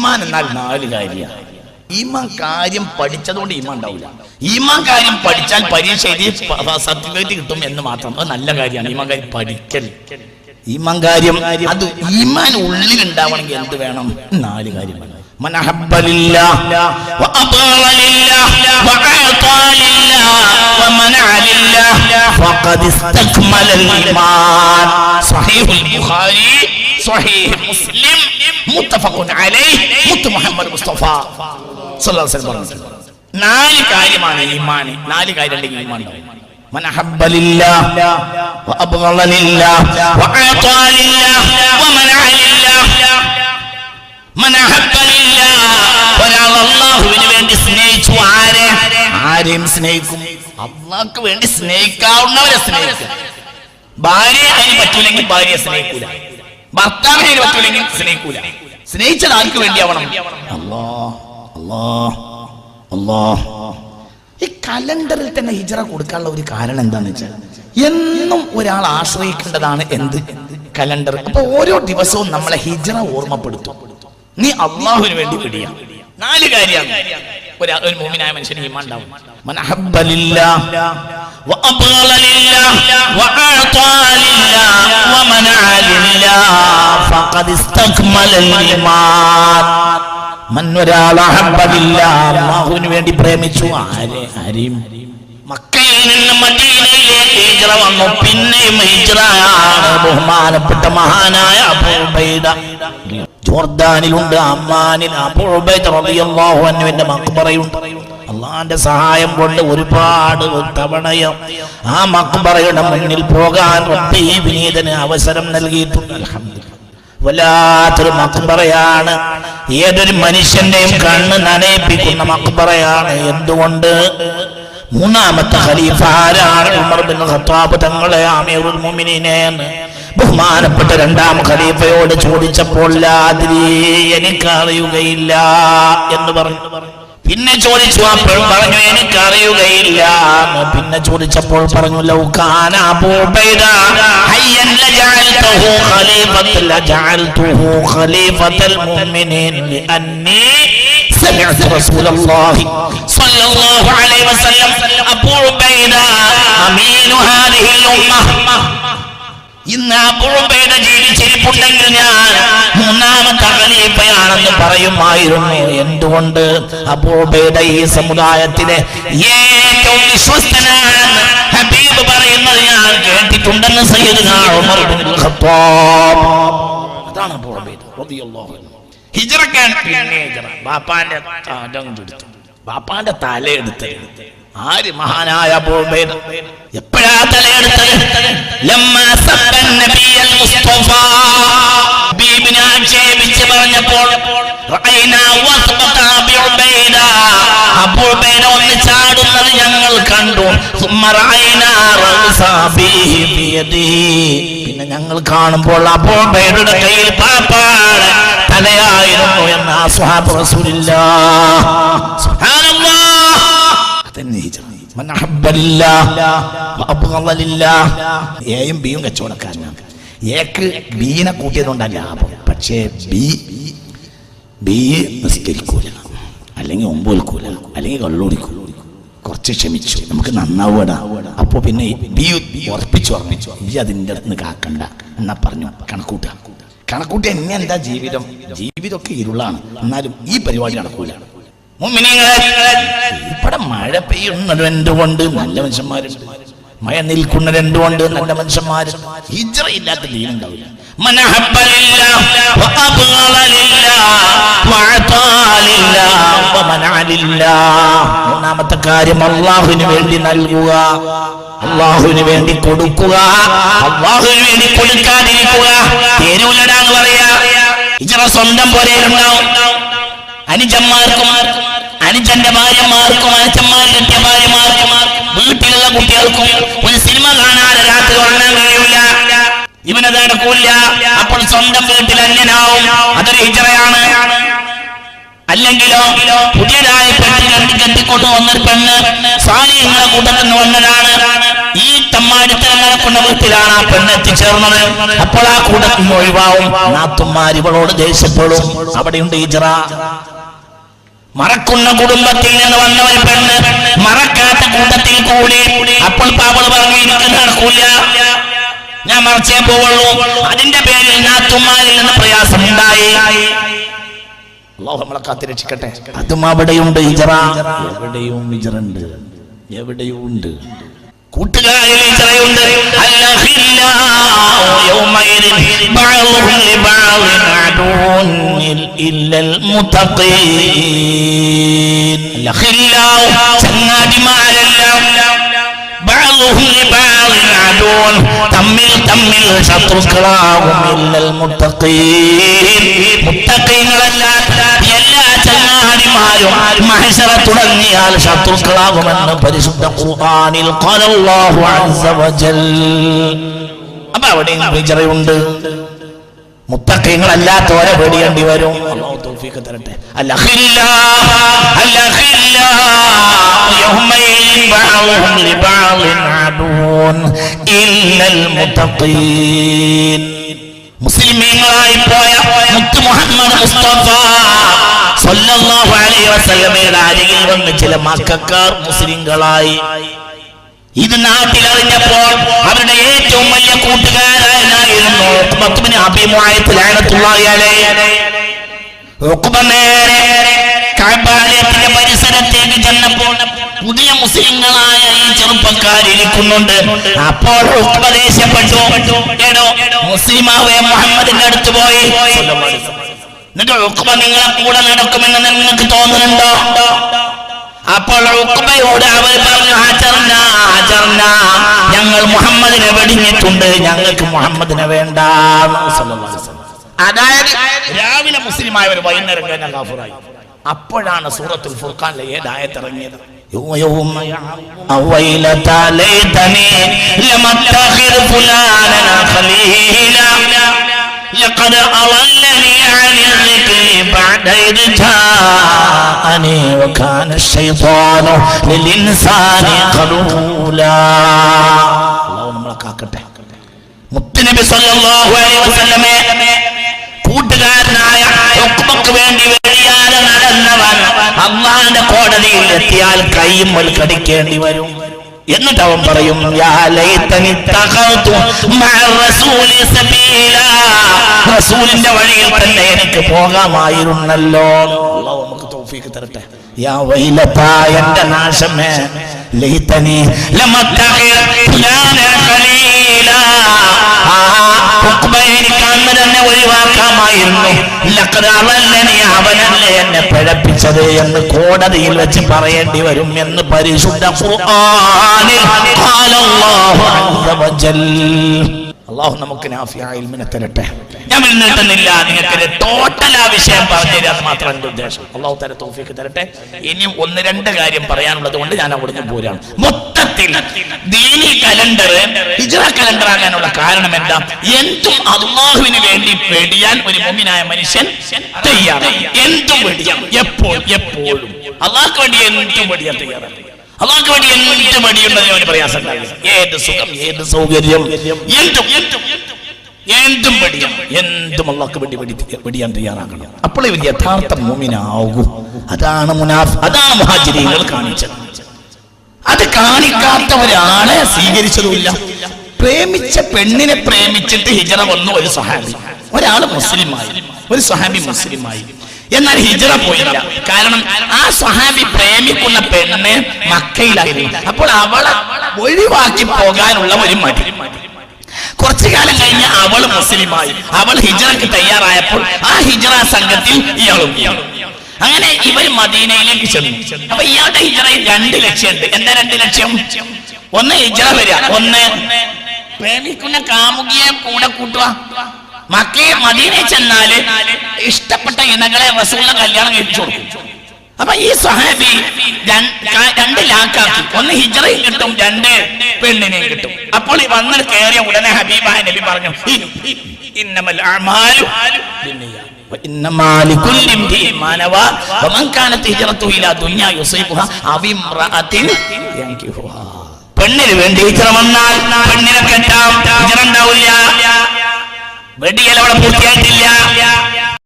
ഈമാൻ എന്നാൽ നാല് കാര്യമാണ് ഈമാൻ കാര്യം പഠിച്ചതുകൊണ്ട് ഈമാൻ ഉണ്ടാവില്ല ഈമാൻ കാര്യം പഠിച്ചാൽ പരീക്ഷ എഴുതി സർട്ടിഫിക്കറ്റ് കിട്ടും എന്ന് മാത്രം അത് നല്ല കാര്യമാണ് ഈമാൻ കാര്യം പഠിക്കൽ ഈമാൻ കാര്യം അത് ഈമാൻ ഉള്ളിൽ ഉണ്ടാവണമെങ്കിൽ എന്ത് വേണം നാല് കാര്യം വേണം من أحب لله وأطاع لله وأعطى لله ومنع لله فقد استكمل الإيمان صحيح البخاري صحيح مسلم متفق عليه മുത്ത് മുഹമ്മദ് മുസ്തഫ സല്ലല്ലാഹു അലൈഹി വസല്ലം നാല് കാര്യമാണ് ഈമാൻ നാല് കാര്യം ഉണ്ടെങ്കിൽ ഈമാൻ ഉണ്ടാവും من أحب لله وأبغض لله وأعطى لله ومنع لله من أحب لله ഒരാൾ അള്ളാഹുവിന് വേണ്ടി സ്നേഹിച്ചു ആരെ ആരെയും സ്നേഹിക്കും അള്ളാഹ്ക്ക് വേണ്ടി സ്നേഹിക്കാവുന്നവരെ സ്നേഹിക്കും ഭാര്യ അതിന് പറ്റൂലെങ്കിൽ ഭാര്യയെ സ്നേഹിക്കൂല ഭർത്താവിനെ പറ്റൂലെങ്കിൽ സ്നേഹിക്കൂല. സ്നേഹിച്ചത് ആർക്ക് വേണ്ടിയാവണം? അല്ലാ ഈ കലണ്ടറിൽ തന്നെ ഹിജറ കൊടുക്കാനുള്ള ഒരു കാരണം എന്താന്ന് വെച്ചാൽ എന്നും ഒരാൾ ആശ്രയിക്കേണ്ടതാണ് എന്ത്? കലണ്ടർ. അപ്പൊ ഓരോ ദിവസവും നമ്മളെ ഹിജറ ഓർമ്മപ്പെടുത്തും. നീ അള്ളാഹുവിന് വേണ്ടി പിടിയ നാല് കാര്യമാണ്. ഒരു മോമിനായ മനുഷ്യന് ഈമാൻ ഉണ്ടാവും من أحب لله وأبغض لله وأعطى لله ومنع لله فقد استكمل الإيمان മൻ ഒരാൾ അഹബ്ബില്ല അല്ലാഹുവിന് വേണ്ടി പ്രേമിച്ചു ആരെ ആരെയും മക്കയിൽ നിന്ന് മദീനയിലേക്ക് ഹിജ്റ വന്നു പിന്നെയും ഹിജ്റയാണ് ബഹുമാനപ്പെട്ട മഹാനായ അബൂ ഉബൈദ ജോർദാനിലുണ്ട് അമ്മാനിൽ അബൂ ഉബൈദ റളിയല്ലാഹു അൻഹുവിന്റെ മക്ബറയുണ്ട് അള്ളാന്റെ സഹായം കൊണ്ട് ഒരുപാട് തവണയും ആ മക്ബറയുടെ മുന്നിൽ പോകാൻ ഈ വിനീതന് അവസരം നൽകിയിട്ടുണ്ട്. വല്ലാത്തൊരു മക്ബറയാണ്. ഏതൊരു മനുഷ്യന്റെയും കണ്ണ് നനയിപ്പിക്കുന്ന മക്ബറയാണ്. എന്തുകൊണ്ട്? മൂന്നാമത്തെ ഖലീഫ ആരാണ്? ഉമർ ബിൻ ഖത്താബ് തങ്ങളെ അമീറുൽ മുഅ്മിനീനെ ബഹുമാനപ്പെട്ട രണ്ടാം ഖലീഫയോട് ചോദിച്ചപ്പോൾ എനിക്കറിയുകയില്ല എന്ന് പറഞ്ഞു. പിന്നെ ചോദിച്ചു അപ്പോൾ പറഞ്ഞു എനിക്കറിയുകയില്ല. പിന്നെ ചോദിച്ചപ്പോൾ പറഞ്ഞു ലൗകാന ഇന്ന് അബൂബയുടെ ജീവിച്ചിരിപ്പുണ്ടെങ്കിൽ ഞാൻ മൂന്നാമത്തെ ഖലീഫയാണെന്ന് പറയുമായിരുന്നു. എന്തുകൊണ്ട് അബൂബയുടെ ഈ സമുദായത്തിലെ ഏറ്റവും വിശ്വസ്തനാണെന്ന് ഹബീബ് പറയുന്നത് ഞാൻ കേട്ടിട്ടുണ്ടെന്ന് അതാണ് ഹിജ്റക്കാൻ പിന്നെ ഹിജ്റ. ബാപ്പാന്റെ എടുത്തു ബാപ്പാന്റെ തല എടുത്ത് ആര് മഹാനായ എപ്പോഴാ തലയെടുത്തത്? ആക്ഷേപിച്ച് പറഞ്ഞപ്പോൾ ഒന്ന് ചാടുന്നത് ഞങ്ങൾ കണ്ടു. പിന്നെ ഞങ്ങൾ കാണുമ്പോൾ അബൂ ഉബൈദയുടെ കയ്യിൽ പാപ്പാട് തലയായിരുന്നു എന്ന് ആ സ്വഹാബ് റസൂലില്ലാഹ് എയും ബിയും കച്ചവടക്കാരനാണ്. എക്ക് ബീനെ കൂട്ടിയതുകൊണ്ടാണ് ലാഭം. പക്ഷേ ബി ബി നിസ്കരിക്കൂല. അല്ലെങ്കിൽ ഒമ്പോൽക്കൂല അല്ലെങ്കിൽ കള്ളുടിക്കൂല കുറച്ച് ക്ഷമിച്ചു. നമുക്ക് നന്നാവൂടാ അപ്പോൾ പിന്നെ ബി ഉറപ്പിച്ചു ഉറപ്പിച്ചു. ഈ അതിന്റെ അടുത്ത് കാക്കണ്ട. എന്നാ പറഞ്ഞു. കണക്കൂട്ടുക. കണക്കൂട്ടി എന്നെ എന്താ ജീവിതം? ജീവിതമൊക്കെ ഇരുളാണ്. എന്നാലും ഈ പരിപാടി നടക്കൂല. അവിടെ മഴ പെയ്യുന്നത് എന്തുകൊണ്ട്? നല്ല മനുഷ്യന്മാര്. മഴ നിൽക്കുന്നത് എന്തുകൊണ്ട്? നല്ല മനുഷ്യന്മാര്. ഹിജറ ഇല്ലാത്ത മൂന്നാമത്തെ കാര്യം അള്ളാഹുവിന് വേണ്ടി നൽകുക. അള്ളാഹുവിന് വേണ്ടി കൊടുക്കുക. അള്ളാഹുവിന് വേണ്ടി കൊടുക്കാതിരിക്കുക. തേനൂലടാന്ന് പറയാ. ഇച്ചറ സ്വന്തം പോലെയിലുണ്ടാവും അനുജന്മാർക്കും അനുജന്റെ ഭാര്യമാർക്കും അനുജന്മാർ കിട്ടിയ ഭാര്യമാർക്കും വീട്ടിലുള്ള കുട്ടികൾക്കും ഒരു സിനിമ കാണാതെ രാത്രി ഉറങ്ങാൻ കഴിയൂല. ഇവനത് നടക്കൂല അപ്പോൾ സ്വന്തം വീട്ടിൽ അന്യനാവും. അതൊരു ഹിജറയാണ്. അല്ലെങ്കിലോ പുതിയതായ പെട്ടി കണ്ടി കെട്ടിക്കൊണ്ട് വന്നൊരു പെണ്ണ് സാലിഹ്യങ്ങളെ കൂട്ടത്തിൽ നിന്ന് വന്നതാണ്. ഈ തമ്മാടിത്തരങ്ങളെ കൊണ്ട വീട്ടിലാണ് ആ പെണ്ണ് എത്തിച്ചേർന്നത്. അപ്പോൾ ആ കൂട്ടത്തിൽ നിന്ന് ഒഴിവാവും. നാത്തുമാർ ഇവളോട് ദേഷ്യപ്പെടും. അവിടെയുണ്ട് ഈജറ മറക്കുന്ന കുടുംബത്തിൽ നിന്ന് വന്ന ഒരു പെണ്ണ്. മറക്കാത്ത കൂട്ടത്തിൽ കൂടി. അപ്പോൾ പാവൾ പറഞ്ഞു എനിക്ക് നടക്കൂല ഞാൻ മറച്ചേ പോവുള്ളൂ. അതിന്റെ പേരിൽ നാത്തുമാരിൽ നിന്ന് പ്രയാസം ഉണ്ടായി നമ്മളെ കാത്തി രക്ഷിക്കട്ടെ അതും അവിടെയുണ്ട് എവിടെയും ഇജറുണ്ട് കൂട്ടുകാരിൽ ഇജറയുണ്ട് അല്ലഹില്ലാഹു യൗമഇദിൻ ബഅദുഹും ലിബഅദിൻ അദൂൻ ഇല്ലൽ മുത്തഖീൻ അല്ലഹില്ലാഹു ചങ്ങാതിമാരെല്ലാം ബഅദുഹും ലിബഅദിൻ അദൂൻ തമ്മിൽ തമ്മിൽ ശത്രുക്കളാകും ഇല്ലൽ മുത്തഖീൻ മുത്തഖീങ്ങളല്ലാത്ത എല്ലാ ചങ്ങാതിമാരും മഹശറ തുടങ്ങിയാൽ ശത്രുക്കളാകുമെന്ന് പരിശുദ്ധ ഖുർആനിൽ ഖാലല്ലാഹു അസ്സ വജൽ. അപ്പൊ അവിടെയും വിചറയുണ്ട് മുത്തക്കങ്ങളല്ലാത്തവരെ പേടിയേണ്ടി വരും. അല്ലാഹു തൗഫീഖ് തരട്ടെ. അല്ലഹില്ലാ അല്ലഹില്ലാ യൗമൈൻ ബഅദുഹും ലിബഅദിൻ അദൂൻ. ഇല്ലൽ മുത്തഖീൻ. മുസ്ലിമീങ്ങളായി പോയ മുത്ത് മുഹമ്മദ് മുസ്തഫ സല്ലല്ലാഹു അലൈഹി വസല്ലമയുടെ അരികിൽ വന്ന് ചില മക്കാർ മുസ്ലിങ്ങളായി. ഇത് നാട്ടിലറിഞ്ഞപ്പോൾ അവരുടെ ഏറ്റവും വലിയ കൂട്ടുകാരനായിരുന്നു കഅബാലയത്തിന്റെ പരിസരത്തേക്ക് ചെന്നപ്പോൾ പുതിയ മുസ്ലിങ്ങളായ ഈ ചെറുപ്പക്കാരിരിക്കുന്നുണ്ട് അപ്പോൾ ഉപദേശപ്പെട്ടു മുസ്ലിമാവേ മുഹമ്മദിന്റെ അടുത്ത് പോയി. എന്നിട്ട് ഉഖ്ബ നിങ്ങളെ കൂടെ നടക്കുമെന്ന് നിങ്ങൾക്ക് തോന്നുന്നുണ്ടോ അപ്പോൾ ഉഖ്ബയോട് അവർ പറഞ്ഞു ആചർന ആചർന ഞങ്ങൾ മുഹമ്മദിനെ വെടിഞ്ഞിട്ടുണ്ട് ഞങ്ങൾക്ക് മുഹമ്മദിനെ വേണ്ട അതായത് രാവിലെ മുസ്ലിമായവർ വൈകുന്നേരം കഴിഞ്ഞാൽ കാഫുറായി അപ്പോഴാണ് സൂറത്തുൽ ഫുർഖാനിലെ ഏതായത് ഇറങ്ങിയത് يوم ويلتى ليتني لم اتخذ فلانا خليلا لقد أضلني عن الذكر بعد إذ جاءني وكان الشيطان للإنسان خذولا الله നമ്മളെ കാക്കട്ടെ മുത്തുനബി സല്ലല്ലാഹു അലൈഹി വസല്ലമേ കൂട്ടുകാരനായ ഉഖ്ബക്ക് വേണ്ടി വെളിയാതെ നടന്നവൻ അള്ളാന്റെ കോടതിയിൽ എത്തിയാൽ കൈമ്മൽ കടിക്കേണ്ടി വരും എന്നിട്ട് അവൻ പറയും റസൂലിന്റെ വഴിയിൽ തന്നെ എനിക്ക് പോകാമായിരുന്നല്ലോ. നമുക്ക് തൗഫീഖ് തരട്ടെ. യാ വൈലതാ എന്റെ നാശമേ ലൈതനി ലമത്തഖിർ ഖലീലാ. എനിക്ക് അന്ന് തന്നെ ഒഴിവാക്കാമായിരുന്നു. അവനല്ലേ എന്നെ പിഴപ്പിച്ചത് എന്ന് കോടതിയിൽ വെച്ച് പറയേണ്ടി വരും എന്ന് പരിശുദ്ധ ഖുർആനിൽ അള്ളാഹു നമുക്ക് തരട്ടെ. ഞാൻ നിങ്ങൾക്ക് ടോട്ടൽ ആ വിഷയം പറഞ്ഞു മാത്രം ഉദ്ദേശം. അള്ളാഹു തരട്ടെ. ഇനിയും ഒന്ന് രണ്ട് കാര്യം പറയാനുള്ളത് കൊണ്ട് ഞാൻ അവിടുന്ന് പോരാണ്. മൊത്തത്തിൽ കലണ്ടർ ആകാനുള്ള കാരണം എന്താ? എന്തും അള്ളാഹുവിന് വേണ്ടി വെടിയാൻ ഒരു മുമ്പിനായ മനുഷ്യൻ തയ്യാറാണ്. എന്തും വെടിയാം എപ്പോൾ? എപ്പോഴും. അള്ളാഹ്ക്ക് വേണ്ടി എന്തും വെടിയാൻ തയ്യാറാണ്. അള്ളാഹ്ക്ക് വേണ്ടി എന്ത് മടിയുണ്ടെന്ന് അവന് പ്രയാസം ഏത് സുഖം ഏത് സൗകര്യം എന്തും എന്തും വെടിയാം എന്തും അള്ളാഹ്ക്ക് വേണ്ടി പഠിയാൻ തയ്യാറാകണം. അപ്പോൾ ഇവർ യഥാർത്ഥ മോമിനാകും അതാണ് മുനാഫ് അതാണ് മഹാചര്യങ്ങൾ കാണിച്ചത്. അത് കാണിക്കാത്ത ഒരാളെ സ്വീകരിച്ചതുമില്ല. പ്രേമിച്ച പെണ്ണിനെ പ്രേമിച്ചിട്ട് ഹിജറ വന്നു ഒരു സഹാബി ഒരാൾ മുസ്ലിമായി ഒരു സഹാബി മുസ്ലിമായി. എന്നാൽ ഹിജറ പോയില്ല. കാരണം ആ സഹാബി പ്രേമിക്കുന്ന പെണ്ണ് മക്കയിലായിരുന്നു. അപ്പോൾ അവളെ ഒഴിവാക്കി പോകാനുള്ള ഒരു മടി. കുറച്ചു കാലം കഴിഞ്ഞ് അവൾ മുസ്ലിമായി. അവൾ ഹിജറക്ക് തയ്യാറായപ്പോൾ ആ ഹിജറ സംഘത്തിൽ ഇയാളും. അങ്ങനെ ഇവർ മദീനയിലേക്ക് ചെന്നു. അപ്പൊ ഇയാളുടെ ഹിജറയിൽ രണ്ട് ലക്ഷ്യമുണ്ട്. എന്താ രണ്ട് ലക്ഷ്യം? ഒന്ന് ഹിജറ വരിക. ഒന്ന് പ്രേമിക്കുന്ന കാമുകിയെ കൂടെ കൂട്ടുക. മക്കയെ മദീനെ ചെന്നാൽ ഇഷ്ടപ്പെട്ട ഇണകളെ റസൂലിനെ കല്യാണം കഴിച്ചു കൊടുക്കും. അപ്പൊ ഈ സഹാബി രണ്ട് ലാക്കാക്കി. ഒന്ന് ഹിജറയും കിട്ടും രണ്ട് പെണ്ണിനെയും കിട്ടും. അപ്പോൾ ഈ വന്ന് കയറിയ ഉടനെ ഹബീബ നബി പറഞ്ഞു ഇന്നമൽ പെണ്ണിന് വേണ്ടി ഹിജറ വന്നാൽ പെണ്ണിനെ കെട്ടാം. ഹിജറുണ്ടാവില്ല വെടിയൽ അവിടെ പൂർത്തിയായിട്ടില്ല